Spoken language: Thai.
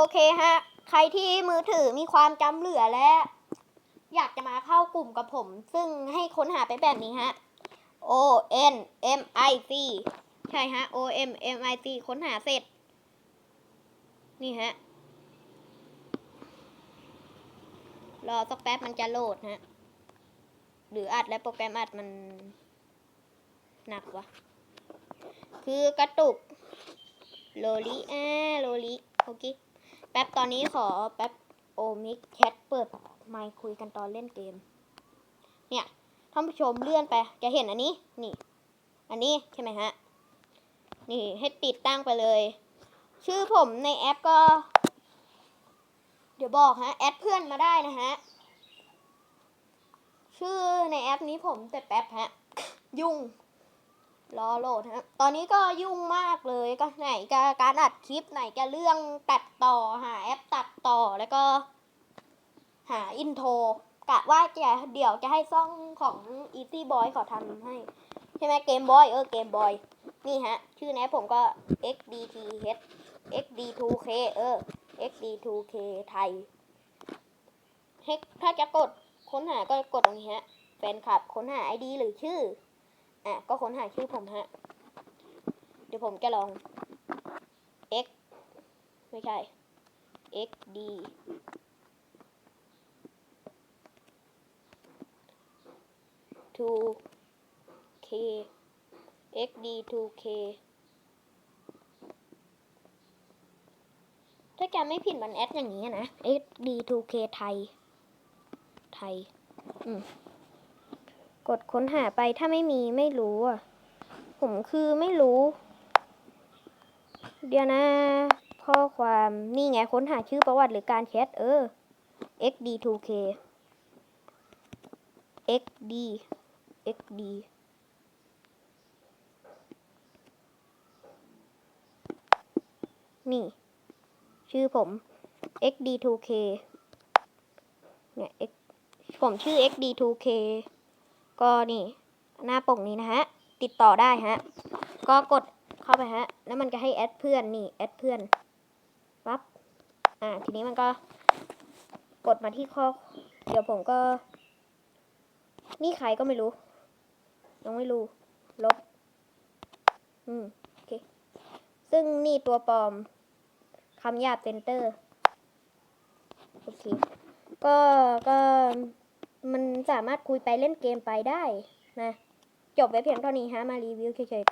โอเคฮะ ใครที่มือถือมีความจำเหลือและ อยากจะมาเข้ากลุ่มกับผม ซึ่งให้ค้นหาไปแบบนี้ฮะ O N M I C ใช่ฮะ O M M I C ค้นหาเสร็จ นี่ฮะ รอสักแป๊บมันจะโหลดฮะ หรืออัดและโปรแกรมอัดมัน หนักวะ คือกระตุก โลลิอ่าโลลิ โอเค ป๊บตอนนี้ขอแป๊บโอมิกแชทเปิดไมค์คุยกันตอนเล่นเกม เนี่ยท่านผู้ชมเลื่อนไป จะเห็นอันนี้ นี่ อันนี้ใช่ไหมฮะ นี่ให้ติดตั้งไปเลย ชื่อผมในแอปก็ เดี๋ยวบอกฮะ แอดเพื่อนมาได้นะฮะ ชื่อในแอปนี้ผมแต่แป๊บฮะ ยุ่ง รอโหลดฮะ ตอนนี้ก็ยุ่งมากเลยก็ไหนจะการอัดคลิปไหนจะเรื่องตัดต่อหาแอปตัดต่อแล้วก็ หาอินโทรกะว่าจะเดี๋ยวจะให้ซ่องของ Easy Boy เขาทำให้ ใช่ไหมเกมบอยเออเกมบอยนี่ฮะ ชื่อแอปผมก็ xdth xd2k เออ xd2k ไทยถ้าจะกดค้นหาก็กดตรงนี้ฮะแฟนคลับค้นหา ID หรือชื่อ อะก็ค้นหาชื่อผมฮะ เดี๋ยวผมจะลอง x ไม่ใช่ x d 2 k x d 2 k ถ้าจำไม่ผิดมันแอดอย่างนี้นะ x d 2 k ไทย ไทย อืม กดค้นหาไปถ้าไม่มีไม่รู้อะ ผมคือไม่รู้ เดี๋ยวนะข้อความนี่ไงค้นหาชื่อประวัติหรือการแชทเออ xd2k xd xd นี่ ชื่อผม xd2k เนี่ย x ผมชื่อ xd2k ก็นี่หน้าปกนี้นะฮะ ติดต่อได้ฮะ ก็กดเข้าไปฮะ แล้วมันจะให้แอดเพื่อนนี่แอดเพื่อนปั๊บอ่าทีนี้มันก็กดมาที่ข้อ เดี๋ยวผมก็ นี่ใครก็ไม่รู้ ยังไม่รู้ ลบ อืม โอเค ซึ่งนี่ตัวปลอมคำหยาบเซนเตอร์ โอเค ก็ก็ มันสามารถคุยไปเล่นเกมไปได้นะ จบไว้เพียงเท่านี้ฮะ มารีวิวเฉย